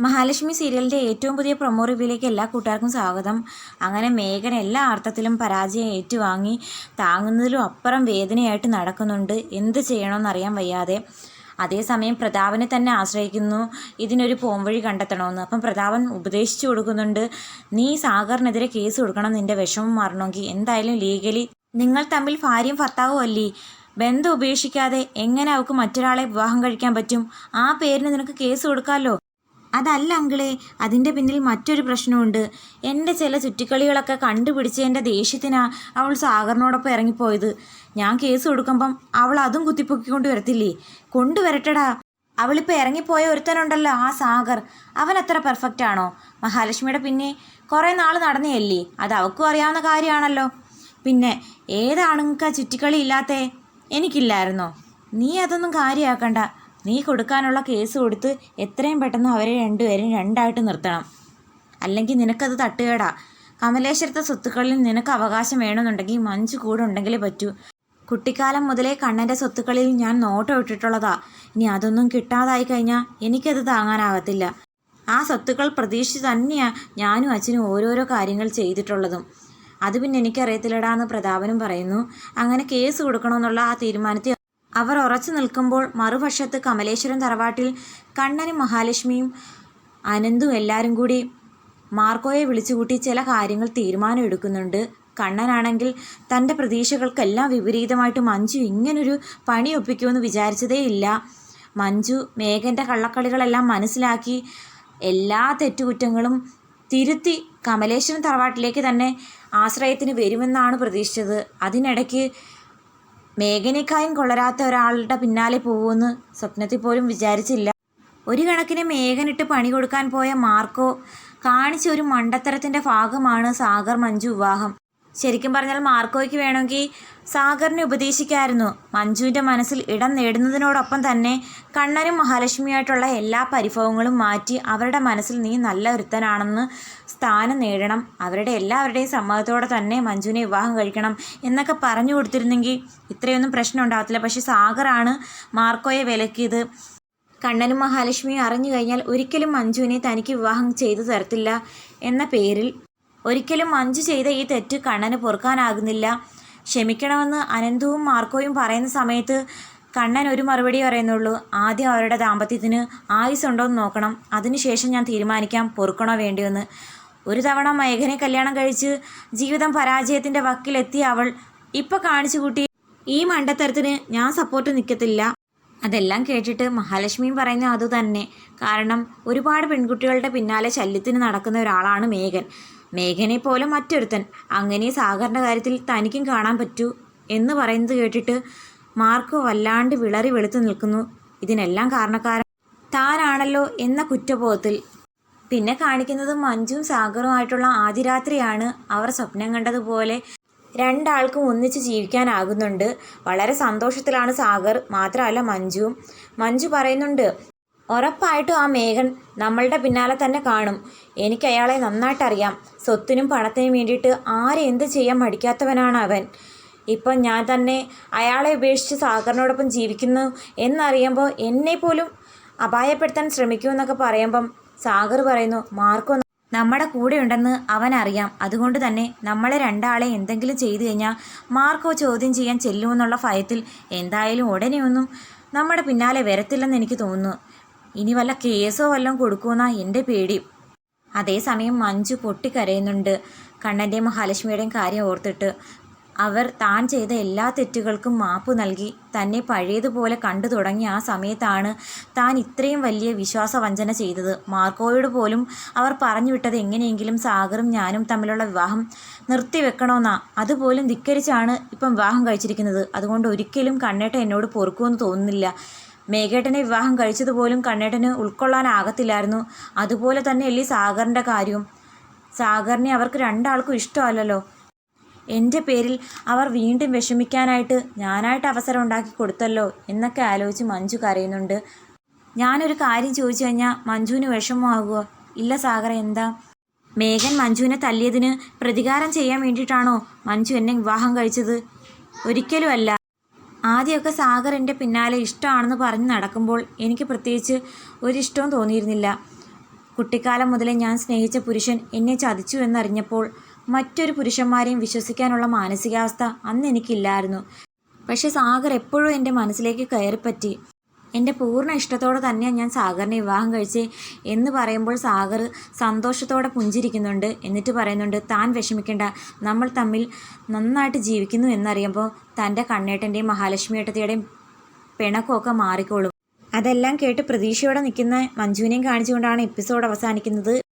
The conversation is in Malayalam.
മഹാലക്ഷ്മി സീരിയലിന്റെ ഏറ്റവും പുതിയ പ്രൊമോ റിവ്യൂയിലേക്ക് എല്ലാ കൂട്ടുകാർക്കും സ്വാഗതം. അങ്ങനെ മേഘൻ എല്ലാ അർത്ഥത്തിലും പരാജയം ഏറ്റുവാങ്ങി താങ്ങുന്നതിലും അപ്പുറം വേദനയായിട്ട് നടക്കുന്നുണ്ട്. എന്ത് ചെയ്യണമെന്നറിയാൻ വയ്യാതെ. അതേസമയം പ്രതാപനെ തന്നെ ആശ്രയിക്കുന്നു. ഇതിനൊരു പോംവഴി കണ്ടെത്തണമെന്ന്. അപ്പം പ്രതാപൻ ഉപദേശിച്ചു കൊടുക്കുന്നുണ്ട്. നീ സാഗറിനെതിരെ കേസ് കൊടുക്കണം നിന്റെ വിഷമം മാറണമെങ്കിൽ. എന്തായാലും ലീഗലി നിങ്ങൾ തമ്മിൽ ഭാര്യയും ഭർത്താവും അല്ലേ? ബന്ധം ഉപേക്ഷിക്കാതെ എങ്ങനെ അവൾക്ക് മറ്റൊരാളെ വിവാഹം കഴിക്കാൻ പറ്റും? ആ പേരിന് നിനക്ക് കേസ് കൊടുക്കാമല്ലോ അതല്ല അങ്കിളെ അതിന്റെ പിന്നിൽ മറ്റൊരു പ്രശ്നമുണ്ട്. എന്റെ ചില ചുറ്റിക്കളികളൊക്കെ കണ്ടുപിടിച്ച് എന്റെ ദേഷ്യത്തിനാ അവൾ സാഗറിനോടൊപ്പം ഇറങ്ങിപ്പോയത്. ഞാൻ കേസ് കൊടുക്കുമ്പം അവൾ അതും കുത്തിപ്പൊക്കിക്കൊണ്ട് വരത്തില്ലേ? കൊണ്ടുവരട്ടടാ. അവളിപ്പോൾ ഇറങ്ങിപ്പോയ ഒരുത്തനുണ്ടല്ലോ ആ സാഗർ. അവൻ അത്ര പെർഫെക്റ്റ് ആണോ? മഹാലക്ഷ്മിയുടെ പിന്നെ കുറേ നാൾ നടന്നേയല്ലേ? അത് അവൾക്കും അറിയാവുന്ന കാര്യമാണല്ലോ. പിന്നെ ഏതാണുങ്ങൾക്ക് ചുറ്റിക്കളി ഇല്ലാത്തേ? എനിക്കില്ലായിരുന്നോ? നീ അതൊന്നും കാര്യമാക്കണ്ട നീ കൊടുക്കാനുള്ള കേസ് കൊടുത്ത് എത്രയും പെട്ടെന്ന് അവരെ രണ്ടുപേരും രണ്ടായിട്ട് നിർത്തണം. അല്ലെങ്കിൽ നിനക്കത് തട്ടുകേടാ. കമലേശ്വരത്തെ സ്വത്തുക്കളിൽ നിനക്ക് അവകാശം വേണമെന്നുണ്ടെങ്കിൽ മഞ്ജു കൂടെ ഉണ്ടെങ്കിലേ പറ്റൂ. കുട്ടിക്കാലം മുതലേ കണ്ണന്റെ സ്വത്തുക്കളിൽ ഞാൻ നോട്ടം ഇട്ടിട്ടുള്ളതാ. ഇനി അതൊന്നും കിട്ടാതായി കഴിഞ്ഞാൽ എനിക്കത് താങ്ങാനാകത്തില്ല ആ സ്വത്തുക്കൾ പ്രതീക്ഷിച്ച് തന്നെയാണ് ഞാനും അച്ഛനും ഓരോരോ കാര്യങ്ങൾ ചെയ്തിട്ടുള്ളതും. അത് പിന്നെ എനിക്കറിയത്തില്ലടാന്ന് പ്രതാപനും പറയുന്നു. അങ്ങനെ കേസ് കൊടുക്കണമെന്നുള്ള ആ തീരുമാനത്തെ അവർ ഉറച്ചു നിൽക്കുമ്പോൾ മറുവശത്ത് കമലേശ്വരം തറവാട്ടിൽ കണ്ണനും മഹാലക്ഷ്മിയും അനന്തും എല്ലാവരും കൂടി മാർക്കോയെ വിളിച്ചുകൂട്ടി ചില കാര്യങ്ങൾ തീരുമാനം എടുക്കുന്നുണ്ട് കണ്ണനാണെങ്കിൽ തന്റെ പ്രതീക്ഷകൾക്കെല്ലാം വിപരീതമായിട്ട് മഞ്ജു ഇങ്ങനൊരു പണി ഒപ്പിക്കുമെന്ന് വിചാരിച്ചതേയില്ല. മഞ്ജു മേഘന്റെ കള്ളക്കളികളെല്ലാം മനസ്സിലാക്കി എല്ലാ തെറ്റുകുറ്റങ്ങളും തിരുത്തി കമലേശ്വരൻ തറവാട്ടിലേക്ക് തന്നെ ആശ്രയത്തിന് വരുമെന്നാണ് പ്രതീക്ഷിച്ചത്. അതിനിടയ്ക്ക് മേഘനേക്കായും കൊള്ളരാത്ത ഒരാളുടെ പിന്നാലെ പോകുമെന്ന് സ്വപ്നത്തിൽ പോലും വിചാരിച്ചില്ല. ഒരു കണക്കിന് മേഘനിട്ട് പണി കൊടുക്കാൻ പോയ മാർക്കോ കാണിച്ച ഒരു മണ്ടത്തരത്തിന്റെ ഭാഗമാണ് സാഗർ മഞ്ജു വിവാഹം. ശരിക്കും പറഞ്ഞാൽ മാർക്കോയ്ക്ക് വേണമെങ്കിൽ സാഗറിനെ ഉപദേശിക്കായിരുന്നു. മഞ്ജുവിന്റെ മനസ്സിൽ ഇടം നേടുന്നതിനോടൊപ്പം തന്നെ കണ്ണനും മഹാലക്ഷ്മിയായിട്ടുള്ള എല്ലാ പരിഭവങ്ങളും മാറ്റി അവരുടെ മനസ്സിൽ നീ നല്ല ഒരുത്തനാണെന്ന് സ്ഥാനം നേടണം. അവരുടെ എല്ലാവരുടെയും സമ്മതത്തോടെ തന്നെ മഞ്ജുവിനെ വിവാഹം കഴിക്കണം എന്നൊക്കെ പറഞ്ഞു കൊടുത്തിരുന്നെങ്കിൽ ഇത്രയൊന്നും പ്രശ്നം ഉണ്ടാകത്തില്ല പക്ഷേ സാഗറാണ് മാർക്കോയെ വിലക്കിയത്. കണ്ണനും മഹാലക്ഷ്മിയും അറിഞ്ഞു കഴിഞ്ഞാൽ ഒരിക്കലും മഞ്ജുവിനെ തനിക്ക് വിവാഹം ചെയ്തു തരത്തില്ല എന്ന പേരിൽ ഒരിക്കലും മഞ്ജു ചെയ്ത ഈ തെറ്റ് കണ്ണന് പൊറുക്കാനാകുന്നില്ല. ക്ഷമിക്കണമെന്ന് അനന്തവും മാർക്കോയും പറയുന്ന സമയത്ത് കണ്ണൻ ഒരു മറുപടി പറയുന്നുള്ളൂ ആദ്യം അവരുടെ ദാമ്പത്യത്തിന് ആയുസ് ഉണ്ടോ എന്ന് നോക്കണം അതിനുശേഷം ഞാൻ തീരുമാനിക്കാം. പൊറുക്കണോ വേണ്ടിയെന്ന്. ഒരു തവണ മേഘനെ കല്യാണം കഴിച്ച് ജീവിതം പരാജയത്തിന്റെ വക്കിലെത്തിയ അവൾ ഇപ്പോൾ കാണിച്ചു കൂട്ടി ഈ മണ്ടത്തരത്തിന് ഞാൻ സപ്പോർട്ട് നിൽക്കത്തില്ല അതെല്ലാം കേട്ടിട്ട് മഹാലക്ഷ്മിയും പറയുന്ന അതുതന്നെ. കാരണം ഒരുപാട് പെൺകുട്ടികളുടെ പിന്നാലെ ശല്യത്തിന് നടക്കുന്ന ഒരാളാണ് മേഘൻ. മേഘനെ പോലെ മറ്റൊരുത്തൻ. അങ്ങനെ സാഗറിന്റെ കാര്യത്തിൽ തനിക്കും കാണാൻ പറ്റൂ എന്ന് പറയുന്നത് കേട്ടിട്ട് മാർക്ക് വല്ലാണ്ട് വിളറി വെളുത്തു നിൽക്കുന്നു. ഇതിനെല്ലാം കാരണക്കാരൻ താനാണല്ലോ എന്ന കുറ്റബോധത്തിൽ. പിന്നെ കാണിക്കുന്നത് മഞ്ജുവും സാഗറുമായിട്ടുള്ള ആദ്യ രാത്രിയാണ് അവർ സ്വപ്നം കണ്ടതുപോലെ രണ്ടാൾക്കും ഒന്നിച്ച് ജീവിക്കാനാകുന്നുണ്ട്. വളരെ സന്തോഷത്തിലാണ് സാഗർ. മാത്രമല്ല മഞ്ജുവും. മഞ്ജു പറയുന്നുണ്ട് ഉറപ്പായിട്ടും ആ മേഘൻ നമ്മളുടെ പിന്നാലെ തന്നെ കാണും. എനിക്ക് അയാളെ നന്നായിട്ടറിയാം. സ്വത്തിനും പണത്തിനും വേണ്ടിയിട്ട് ആരെ എന്ത് ചെയ്യാൻ മടിക്കാത്തവനാണ് അവൻ. ഇപ്പം ഞാൻ തന്നെ അയാളെ ഉപേക്ഷിച്ച് സാഗറിനോടൊപ്പം ജീവിക്കുന്നു എന്നറിയുമ്പോൾ എന്നെ പോലും അപായപ്പെടുത്താൻ ശ്രമിക്കുമെന്നൊക്കെ പറയുമ്പം സാഗർ പറയുന്നു മാർക്കോ നമ്മുടെ കൂടെ ഉണ്ടെന്ന് അവനറിയാം അതുകൊണ്ട് തന്നെ നമ്മളെ രണ്ടാളെ എന്തെങ്കിലും ചെയ്തു കഴിഞ്ഞാൽ മാർക്കോ ചോദ്യം ചെയ്യാൻ ചെല്ലുമെന്നുള്ള ഭയത്തിൽ എന്തായാലും ഉടനെയൊന്നും നമ്മുടെ പിന്നാലെ വരത്തില്ലെന്ന് എനിക്ക് തോന്നുന്നു. ഇനി വല്ല കേസോ വല്ലതും കൊടുക്കുമെന്നാ എന്റെ പേടി. അതേസമയം മഞ്ജു പൊട്ടിക്കരയുന്നുണ്ട്. കണ്ണന്റെയും മഹാലക്ഷ്മിയുടെയും കാര്യം ഓർത്തിട്ട് അവർ താൻ ചെയ്ത എല്ലാ തെറ്റുകൾക്കും മാപ്പ് നൽകി. തന്നെ പഴയതുപോലെ കണ്ടു തുടങ്ങിയ ആ സമയത്താണ് താൻ ഇത്രയും വലിയ വിശ്വാസവഞ്ചന ചെയ്തത്. മാർക്കോയോട് പോലും അവർ പറഞ്ഞു വിട്ടത് എങ്ങനെയെങ്കിലും സാഗറും ഞാനും തമ്മിലുള്ള വിവാഹം നിർത്തിവെക്കണമെന്നാ അതുപോലും ധിക്കരിച്ചാണ് ഇപ്പം വിവാഹം കഴിച്ചിരിക്കുന്നത്. അതുകൊണ്ട് ഒരിക്കലും കണ്ണേട്ട എന്നോട് പൊറുക്കുമെന്ന് തോന്നുന്നില്ല. മേഘേട്ടനെ വിവാഹം കഴിച്ചതുപോലും കണ്ണേട്ടന് ഉൾക്കൊള്ളാനാകത്തില്ലായിരുന്നു. അതുപോലെ തന്നെയല്ലേ സാഗറിന്റെ കാര്യവും? സാഗറിനെ അവർക്ക് രണ്ടാൾക്കും ഇഷ്ടമല്ലല്ലോ. എന്റെ പേരിൽ അവർ വീണ്ടും വിഷമിക്കാനായിട്ട് ഞാനായിട്ട് അവസരം ഉണ്ടാക്കി കൊടുത്തല്ലോ എന്നൊക്കെ ആലോചിച്ച് മഞ്ജു കരയുന്നുണ്ട്. ഞാനൊരു കാര്യം ചോദിച്ചു കഴിഞ്ഞാൽ മഞ്ജുവിന് വിഷമമാകുമോ ഇല്ല സാഗർ എന്താ? മേഘൻ മഞ്ജുവിനെ തല്ലിയതിന് പ്രതികാരം ചെയ്യാൻ വേണ്ടിയിട്ടാണോ മഞ്ജു എന്നെ വിവാഹം കഴിച്ചത്? ഒരിക്കലുമല്ല. ആദ്യമൊക്കെ സാഗർ എന്റെ പിന്നാലെ ഇഷ്ടമാണെന്ന് പറഞ്ഞ് നടക്കുമ്പോൾ എനിക്ക് പ്രത്യേകിച്ച് ഒരിഷ്ടവും തോന്നിയിരുന്നില്ല. കുട്ടിക്കാലം മുതലേ ഞാൻ സ്നേഹിച്ച പുരുഷൻ എന്നെ ചതിച്ചു എന്നറിഞ്ഞപ്പോൾ മറ്റൊരു പുരുഷന്മാരെയും വിശ്വസിക്കാനുള്ള മാനസികാവസ്ഥ അന്ന് എനിക്കില്ലായിരുന്നു. പക്ഷേ സാഗർ എപ്പോഴും എന്റെ മനസ്സിലേക്ക് കയറിപ്പറ്റി. എന്റെ പൂർണ ഇഷ്ടത്തോടെ തന്നെയാണ് ഞാൻ സാഗറിനെ വിവാഹം കഴിച്ചേ എന്ന് പറയുമ്പോൾ സാഗർ സന്തോഷത്തോടെ പുഞ്ചിരിക്കുന്നുണ്ട്. എന്നിട്ട് പറയുന്നുണ്ട് താൻ വിഷമിക്കേണ്ട. നമ്മൾ തമ്മിൽ നന്നായിട്ട് ജീവിക്കുന്നു എന്നറിയുമ്പോൾ തന്റെ കണ്ണേട്ടന്റെയും മഹാലക്ഷ്മി ഏട്ടത്തിയുടെയും പിണക്കമൊക്കെ മാറിക്കോളും. അതെല്ലാം കേട്ട് പ്രതീക്ഷയോടെ നിൽക്കുന്ന മഞ്ജുവിനെയും കാണിച്ചുകൊണ്ടാണ് എപ്പിസോഡ് അവസാനിക്കുന്നത്.